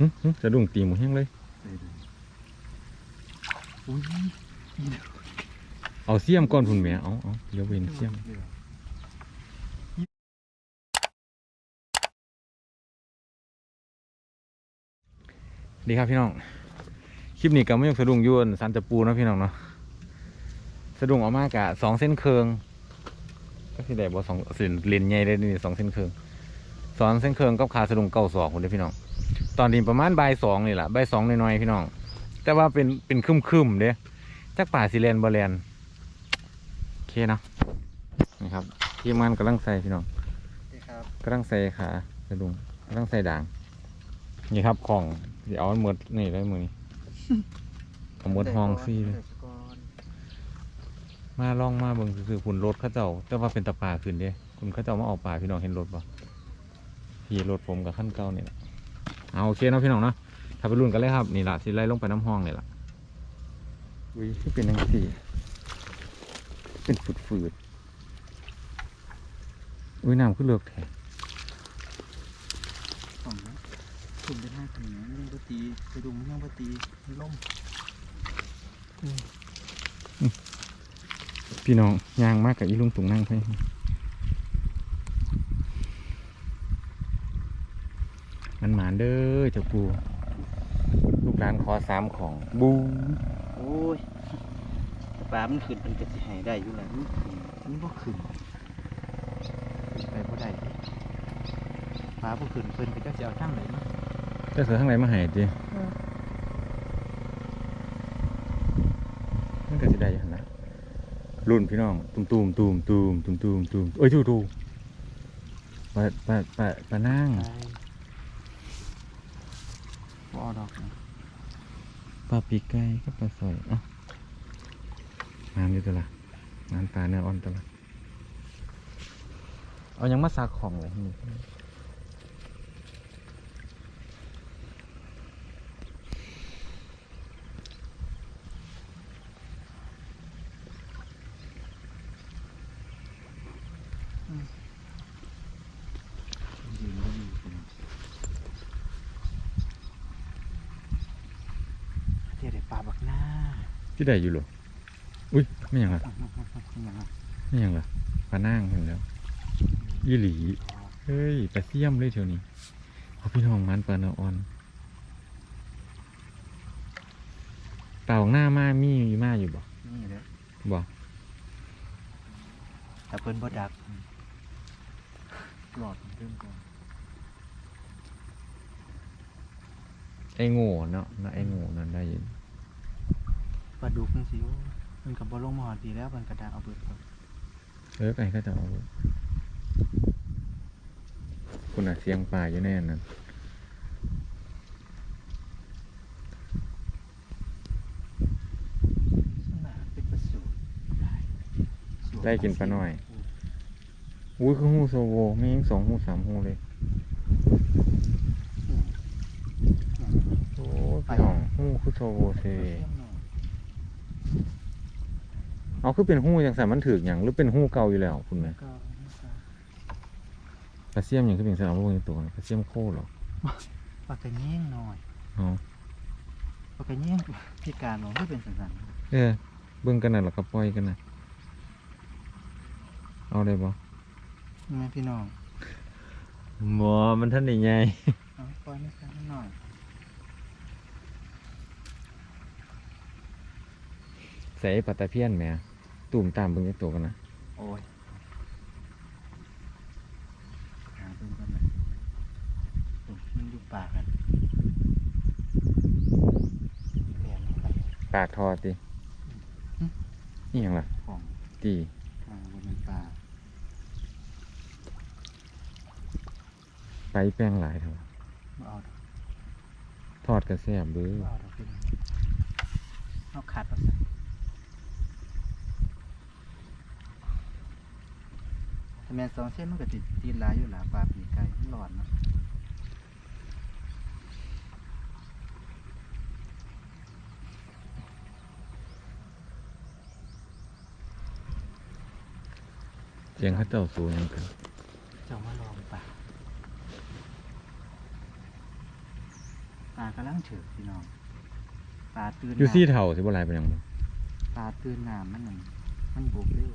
หึหึจะดุ้งตีหมูแห้งเลยได้เลยอุ้ยเอาเสียมก่อนพุ่นแหม่เอาเอาเดี๋ยวเวนเสียมดี๋วดีครับพี่น้อง คลิปนี้ก็ไม่ยกสะดุ้งอยวนสันตะปูเนาะพี่น้องเนาะ สะดุ้งเออกมากะสองเส้นเคือง ก็คือได้บ่สองเส้นเลนใหญ่เลยนี่สองเส้นเคืองสองเส้นเคืองกับขาสะดุ้งเก้าสองคนเด้อพี่น้อง ตอนนี้ประมาณบ่ายสองนี่แหละบ่ายสองน้อยๆพี่น้อง แต่ว่าเป็นเป็นครึมๆเด้จักป่าสิเลนบ่แลนโอเคเนาะนี่ครับทีมงานกำลังใส่พี่น้องดีครับกำลังใส่ขาสะดุ้งกำลังใส่ด่าง นี่ครับของเดี๋ยวเอาหมดนี่ได้มือนี้เอาหมดห้องซี่เลยก่อนมาลองมาเบิ่งซื่อๆฝุ่นรถเข้าเจ้า แต่ว่าเป็นตะป่าขึ้นเด้คุณเข้าเจ้ามาออกป่าพี่น้องเห็นรถบ่พี่รถผมกับขั้นเก่านี่แหละ เอาโอเคเนาะพี่น้องเนาะถ้าไปรุ่นกันเลยครับนี่ล่ะสิไล่ลงไปน้ำห้องนี่ล่ะอุ้ยที่เป็นยังสี่เป็นฝืดๆอุ้ยน้ำขึ้นเลือกแท้สองนะสุ่มได้ห้าถึงนะยังปตีไปดูมันยังปตีมันล่มพี่น้องย่างมากกับอีลุงตุงนั่งไป มันหมานเด้อเจ้ากูลูกหลานขอสามของบูโอ้ยปลามันขึ้นมันก็สิใหายได้อยู่แล้วมันขึ้นมันบ่ขึ้นขึ้นไปบ่ได้เด้ปลาบ่ขึ้นเพิ่นก็จะเอาทางไหนมาเจะเสือข้างไหนมาใหายจีมันก็สิได้อย่างนะรุ่นพี่น้องตุมตุมตุมตุมตุมตุมตุมเอ้ยทูทูปะปะปะปะนั่งไปบ่เอา ดอกนะปลาปีกไก่กับปลาสอยเอะงานอยู่ตัวละงานปลาเนื้ออ่อนตัวละเอายังมาซักของเลยนี่ ยืนบ่อยู่พุ่นเดี๋ยวได้ปลาบักหน้า ที่ใดอยู่หรออุ้ยไม่หยังละอย่างอะไม่หยังละปลานั่งเห็นแล้วยี่หลีเฮ้ยปลาเสียมเลยเชียวนี้เอาพี่น้องมันปลาเนื้ออ่อนเต่าหน้ามามีมีมาอยู่บ่นี่แหละบ่แต่เพิ่นบ่ดักหลอดมันเริ่มก่อนไอ้โง่เนาะเนาะไอ้โง่นั่นได้อยู่ ปลาดุกจังซี่โอ้มันก็บ่ลงมาหอดดีแล้วมันก็ดักเอาเบิดก่อนเออไก่ก็จะเอาคุณอะเสียงป่าอยู่แน่นั่นน่าเป็นประสูตรได้สูตรได้กินปลาน้อย อุ้ยคือหูโซโวไม่ยังสองหูสามหูเลย โอ้ยพี่น้องหูคือโซโวเซ เอาคือเป็นหูอย่างสามันถือกอย่างหรือเป็นหูเก่าอยู่แล้วคุณไหมก็ปลาเสียมอย่างคือเป็นสาวพวกนี้ตัวนะปลาเสียมโคเหรอปลากระแยงหน่อยอ๋อปลากระแยงพิการของที่เป็นสันเออเบิ่งกันน่ะแล้วก็ปล่อยกันน่ะเอาได้บ่ๆนี่ไหมพี่น้องหมอมันท่านได้ไง เอาปล่อยไม่กันหน่อย ใส่ปลาตะเพียนแหมตุ่มตามเบิ่งไอ้ตัวกันนะโอ้ยหาเพิ่มกันเลยโอ้ยมันอยู่ปากกันแหลมลงไปปากทอติหึนี่หยังล่ะของตีทางบนเป็นปลาไปแป้งหลายเถอะบ่เอาดอกทอดกระแซบเบ้อบ่เอาดอกพี่น้องเอาขาดเอาซะถ้าแม่น สองเส้นมันก็ติดตีนหลายอยู่หลาปลาปีกไก่มันหลอนเนาะเสียงเขาเจ้าสูงยังกันเจ้ามาลองปลาไปปลากำลังถือพี่น้องปลาตื่นอยู่ซี่น้ำเท่าสิบ่หลายเป็นหยังบ่ปลาตื่นน้ำมันนั่นมันบกเร็ว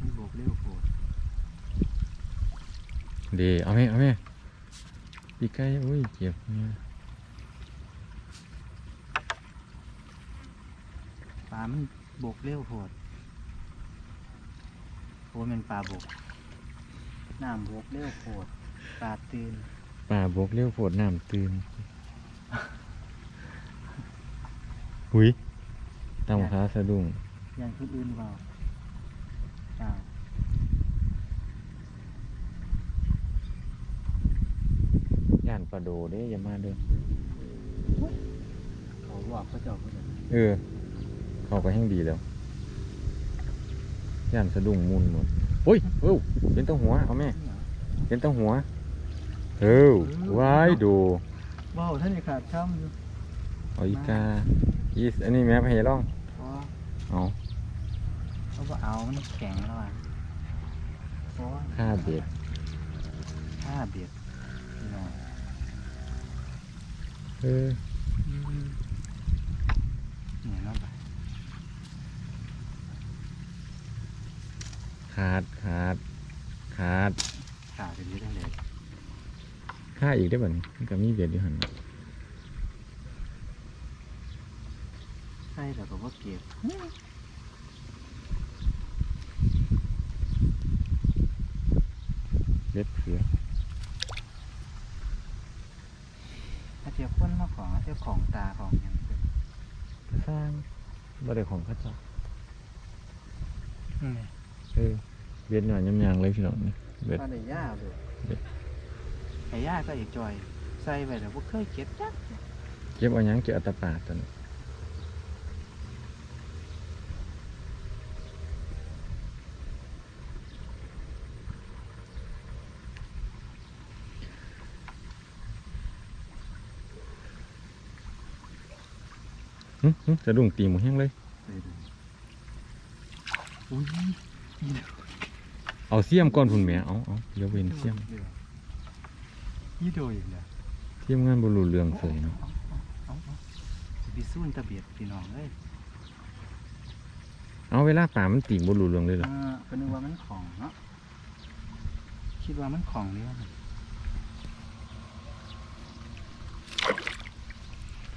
มันบกเร็วโผด ดี เอาแม่เอาแม่ปีกไก่อุ้ยเจ็บเนี่ยปลามันบกเร็วโผดโผดเป็นปลาบกน้ำบกเร็วโผดปลาตื่นป่าบกเลี้ยวโพดน้ำตื่นหุยตามขาสะดุ้งยันคนอื่นเปล่าอ้าวย่าน ปลาโดเด้อย่ามาเด้อเขาบอกเขาเจ้าเขาจะเออ เข้าไปแห้งดีแล้วย่านสะดุ้งมุนหมดโอ้ยเอ้าเป็นตั้งหัวเอาแม่เป็นตั้งหัวเอ้าว้ายดูว้าวท่านจะขาดช่ำอยู่เอาอีกาอีสอันนี้แม่ให้ลองเพราะเอาเขาบอกเอามันแข็งแล้วอะเพราะว่าค่าเบ็ดถ้าเบียด เออเนี่ยเนาะขาดขาดขาดขาดไปเรื่อยๆเลยค่าอีกได้บ่นี่มันก็มีเบ็ดอยู่หันน่ะใช่แต่ก็ว่าเก็บ เบ็ดเผือก ถ้าเทียบคนมา ของถ้าเทียบของตาของหยังเป็นก็สร้างบ่ได้ของเข้าเจ้าอืมเออเบ็ดหน่อยยำยางเลยพี่น้องนี่เบ็ดปลาได้ย่าเลยเบ็ด ไอ้ย่าก็อีกจอย ใส่ไปแต่พวกเคยเก็บจักเก็บเอาหยังเก็บเอาแตะปาดตัวนี้หึ หึสะดุ้งตีหมูแห้งเลยไปดูอุ้ยเอาเสียมก่อนพุ่นแหม่เอาเอาเดี๋ยวเว้นเสียมยี่โดอีกเนี่ยเสียมงานบ่รู้เรื่องเสยเนาะเอาเอาสิไปสู้ตะเบียดพี่น้องเลยเอาเวลาป่ามันตีบ่รู้เรื่องเลยเหรออ่าก็นึกว่ามันของเนาะคิดว่ามันของนี่วะ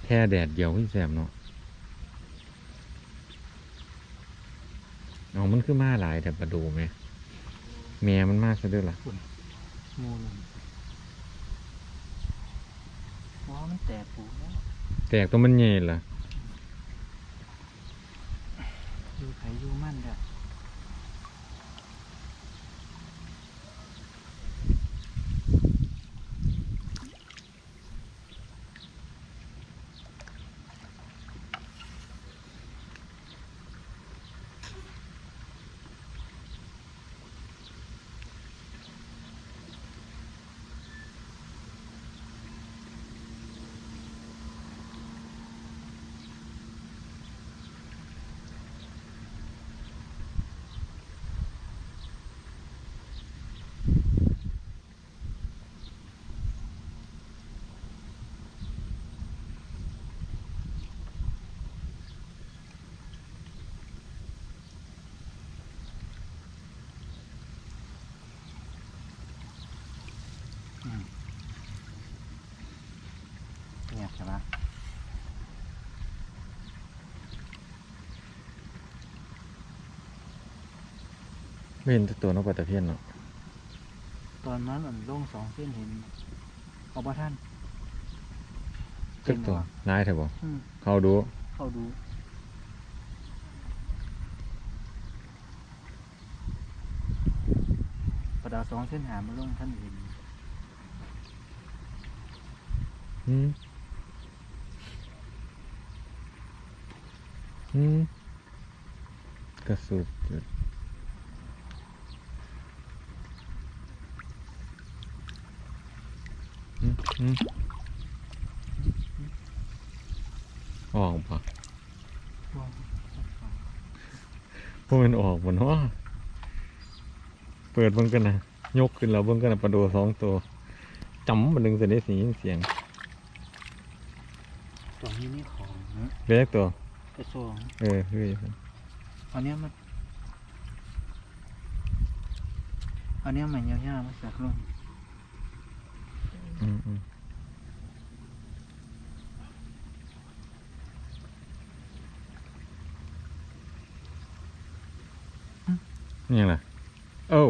แค่แดดเดียวพี่แสบเนาะ เอามันคือมาหลายแต่ประดูแม่แม่มันมาซะเด้วยล่ะงูลงว้าวมันแตกปูแล้วแตกตัวมันใหญ่ล่ะอยู่ไผอยู่มั่นเด้อ ไม่เห็นแต่ตัวนกปลาตะเพียนเนาะตอนนั้นอันลงสองเส้นเห็นเอาบ่ท่านตึกตัวนายเถอะบ่อืมเขาดู เข้าดูประดาสองเส้นหามาลงท่านเห็นอืมอืมกระสุบจุด อืมอืมออกปะว้าวพวกมันออกบนว่าเปิดเบิ่งกันนะยกขึ้นแล้วเบิ่งกันนะปลาโดสองตัวจำมันดึงเสร็จได้เสียงเสียงตัวนี้นี่ของนะเล็กตัวกระทรวงเออคืออันเนี้ยมันอันเนี้ยมันยาวๆมาสักลง อืมอืม นี่ยังล่ะโอ้า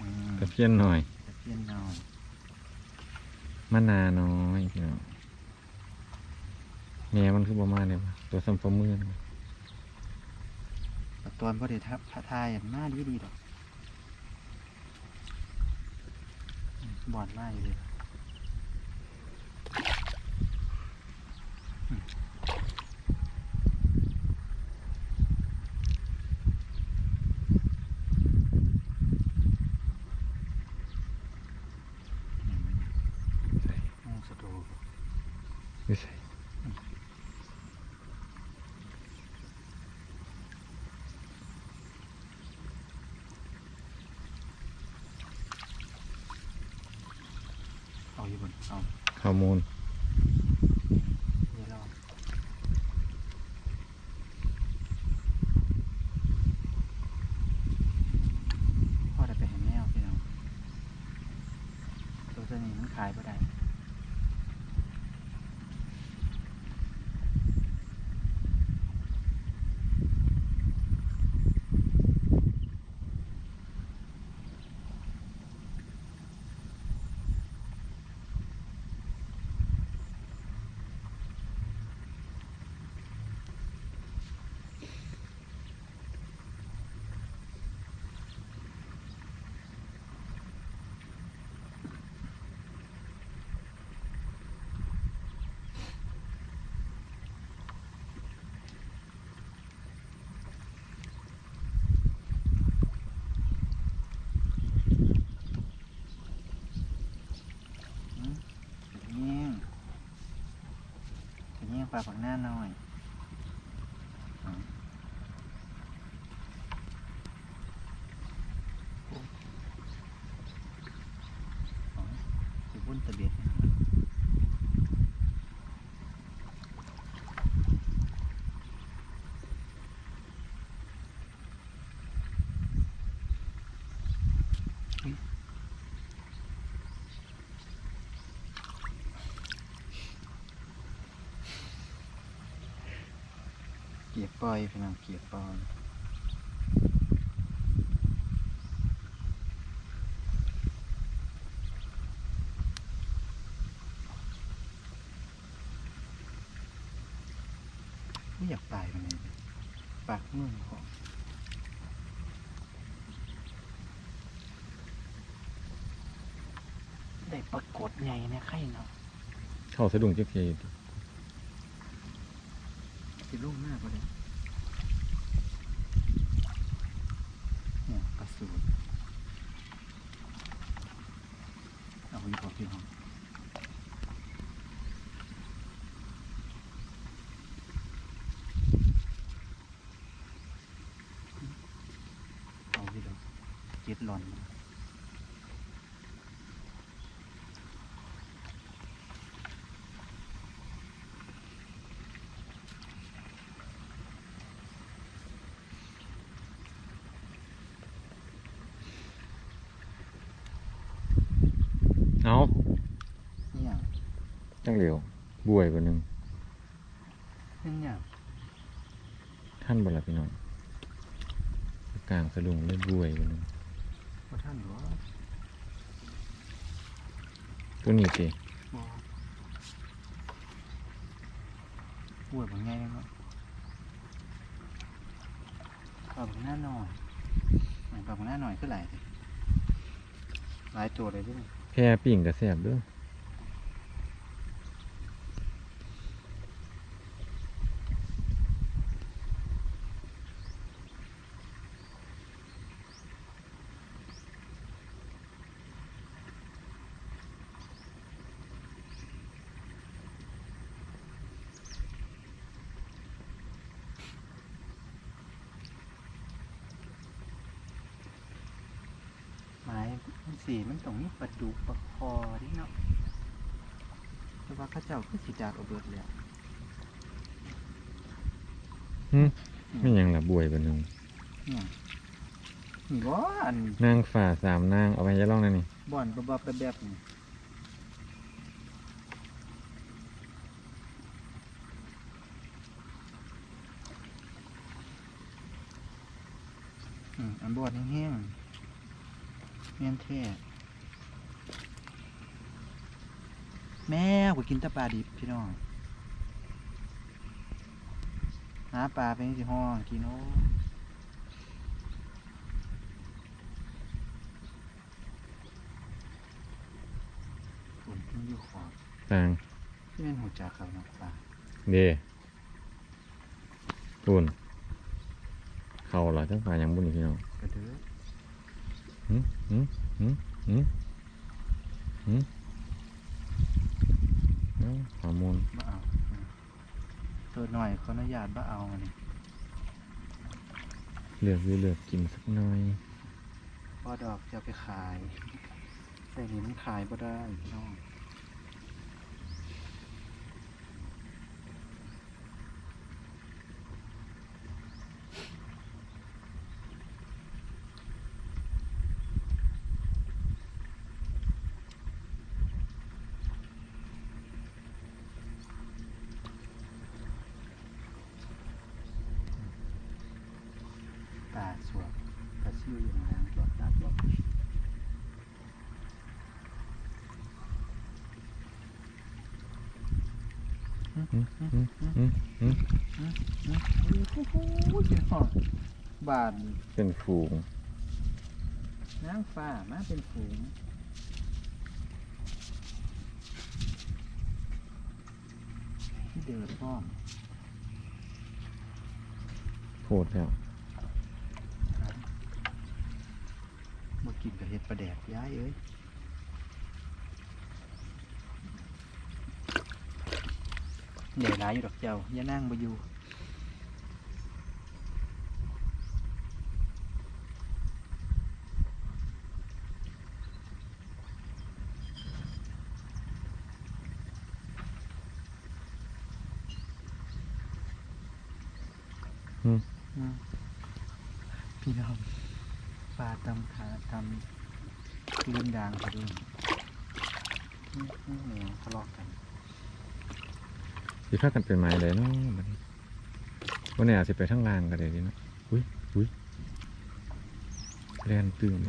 อืมตะเพียนหน่อยตะเพียนนอนมะนาวน้อยพี่น้องแม่มันคือประมาณนี้ปะตัวซ้ำฝ่ามือนะแต่ตอนพอดีทับพระทายหน้าดีดีๆดอกอืมบอดมากอยู่เลยอืมอืมสะดวก ไม่ใช่ เอาอยู่บน เอาข้อมูล เดี๋ยวเราพ่อได้ไปเห็นแมวพี่น้องตัวตัวนี้มันขายไ่ได้ อืมเงี้ยง ฝากของาฝักหน้าหน่อยอืมโอ้อ๋อสิบุ่นตะเบียดนะ เกียบปล่อยพี่น้องเกียบปล่อยไม่อยากตายมันเลยปากมือของได้ปรากฏไงนะไข่เนาะเข้าสะดุ้งจักที สิลูกมากกว่าเลยเนี่ยกระสุนเอาอีกพอพี่น้องเอาพี่น้องเจ็ดหล่อน เอา เนี่ย จัง เหลียวบวยกว่านึงเนี่ยท่านบ่ล่ะพี่น้องกลางสะดุ้งเลยบวยกว่านึงพระท่านหรอตัวนี้สิบอป่วยบางไงเนาะปลาบางหน้าหน่อยปลาบางหน้าหน่อยคือหลายสิหลายตัวเลยด้วยแพร่ปิ่งกระแสบเด้อไม้มันสีมันตรงนี้ปลาดุกปลาคอที่เนาะปลา ว่าเข้าเจ้าคือสิจากเอาเบิดแล้วไม่หยังละบวยบันนึงเนี่ยนี่บ่อันนางฝ่าสามนางเอาไปจะล่องนั่นนี่บ่อนบับๆแบบๆนี่อืมอันบอดแห้งๆแม่นแท้ แม่กูกินแตะปลาดิบพี่น้องหาปลาเป็นสิห้องกินโอ้ฝนมันอยู่ขอบต่างที่เป็นหัวจักครับน้องปลาเด้ตุนเขาเหรอจังฝ่าหยังบุญนี่พี่น้องกระเด้อหืมหืมหืมหืมหืม เอ้าฮอร์โมนบ่เอาตัวหน่อยขออนุญาตบ่เอาอันนี้เลือกอยู่เลือกกินสักหน่อยพอดอกจะเอาไปขาย แต่นี่มันขายบ่ได้พี่น้อง ตาสวบตาซิ่วอย่างนั้นบอกตาบอกหืมหืมหืมหืมโอ้โหเป็นหอดบาทเป็นฝูงนางฟ้ามาเป็นฝูงที่เดือดร้อนโคตรแล้ว มา กินกับเห็ดปลาแดกย้ายเอ้ยเหนื่อยร้ายอยู่ดอกเจ้าย่านั่งมาอยู่ อืมพี่น้องปลาตำขาตำคืนด่างไปด้วยอืมอืมแหมทะเลาะกันสิพากันเป็นไม้เลยเนาะบัดนี้วันนี้อาจจะไปทั้งลางก็ได้ดีเนาะอุ้ยอุ้ยแลนตื่น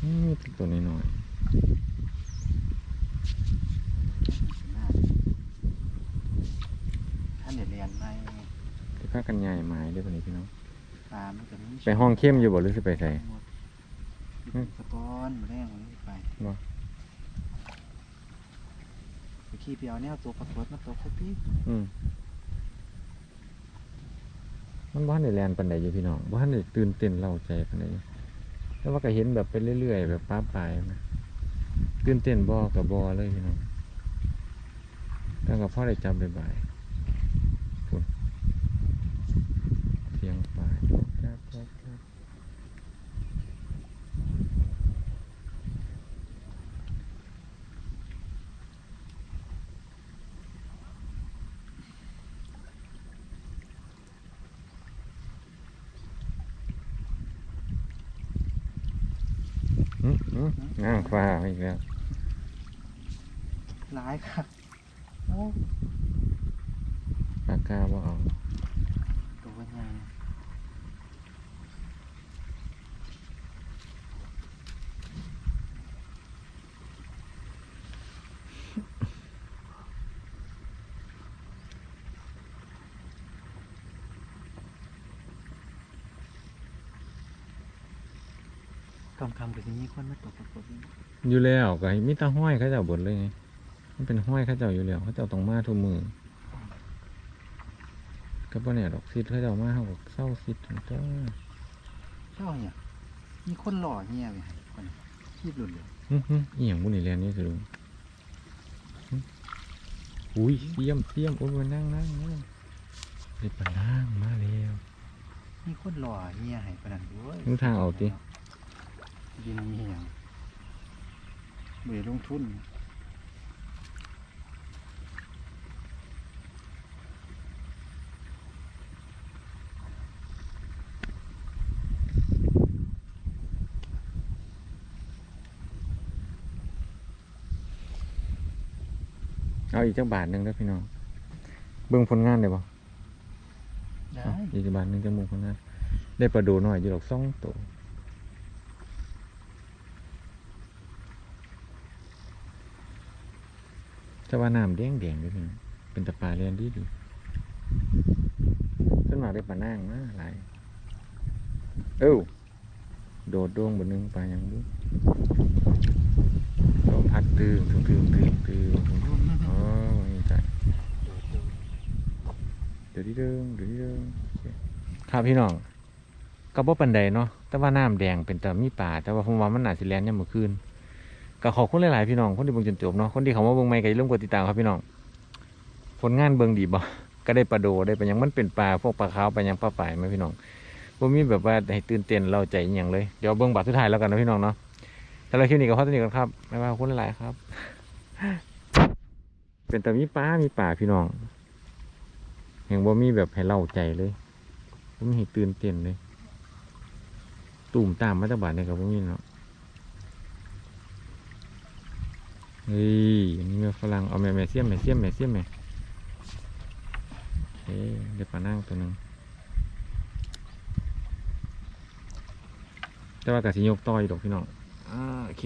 อืมตัวนี้หน่อยท่านเดี๋ยวเรียนไหม่สิพากันใหญ่ไม้ได้อบัดนี้พี่น้อง ปลามันก็มีไปห้องเข้มอยู่บ่หรือสิไปใส่ หมดอยู่สะกอนมาแรงวันนี้ไปบ่ ไปขี้ไปเอาแนวตัวปักรถมาตกสักทีอืมมันบ้านในแลนปันใดอยู่พี่น้องบ้านในตื่นเต้นเล่าใจปันใดอยู่แล้วว่าก็เห็นแบบไปเรื่อยๆแบบป้าปลายนะตื่นเต้นบ่กับบ่เลยพี่น้องแล้วก็พ่อได้จับบ่ายๆพุ่นเสียงปลายครับครับครับอืมอืมง้างฟ้าอีกแล้ว ร้ายค่ะโอ้ปากกาบ่เอาตัวใหญ่คำคำๆก็จะมีคนมาตกปักรถนี่อยู่แล้วก็ให้มีแตาห้อยเขาเจ้าเบดเลยไง มันเป็นห้อยเขาเจ้าอยู่แล้วเขาเจ้าต้องมาทุกมือก็บ่เนี่ยดอกซิดเขาเจ้ามาเขาก็เศร้าซิดถึงจ้าเจ้าเนี่ยมีคนหล่อเงี้ยไปให้คนคีบหลุดเลยอื้อหืออหย่างบุญนี่แลนนี่คือลุงอื้ออุ้ยเสียมเสียมโอ้ยมานั่งนั่งนั่งเด็ดปะนั่งมาแล้วมีคนหล่อเงี้ยให้ปานนันด้วยมึงทางเอาติยินเหียงเบื่อลงทุน อาอีกจักบาทหนึงเด้อพี่น้องเบิ่งผลงานได้บ่ได้เอาอีกจักบาทหนึงจะมุงผลงาน ได้ปลาโดูหน่อยอยู่ดอกสองตัวแต่ว่าน้ำแดงแดงๆเด้วยพี่น้องเป็นตะปลาเรียนดีดีขึ้นมาได้ปลานั่งมาหลายเอ้าโดดดวงบนนึงปลายังบุลมพัดตึงตึงตึงตึงตึงอ๋อนี่ใช่ เดี๋ยวดีเดิงเดี๋ยวดีเดิงโอเครับพี่น้องก็บ่ปันใดเนาะแต่ว่าน้ำแดงเป็นแต่มีป่า แต่ว่าผมว่ามันหนาสิแลนยามมื้อคืนก็ขอบคุณหลายๆพี่น้องคนที่เบิ่งจนจบเนาะคนที่เขามาเบิ่งใหม่ก็อย่าลืมกดติดตามครับพี่น้องผลงานเบิ่งดีบ่ก็ได้ปลาโดได้ปลาหยังมันเป็นปลาพวกปลาขาวปลาหยังปลาป่ายไหมพี่น้องบ่มีแบบว่าให้ตื่นเต้นเราใจอย่างเลยเดี๋ยวเบิ่งบาทสุดท้ายแล้วกันนะพี่น้องเนาะสำหรับคลิปนี้ก็ขอตันี้ก่อนครับบ๊ายบาคุณหลายๆครับ เป็นแต่มีปลามีป่าพี่น้อง แห่งบ่มีแบบให้เล่าใจเลยบ่มีให้ตื่นเต้นเลยตุ่มตามมาจาบาทเนี่ยครับบ่มีเนาะเฮ้ยอันนี้แม่ฝรั่งเอาแม่แม่เสียมแม่เสียมแม่เสียมแม่โอเคเดี๋ยวปลานั่งตัวหนึ่งแต่ว่ากะสิยกต่อยดอกพี่น้องโอเค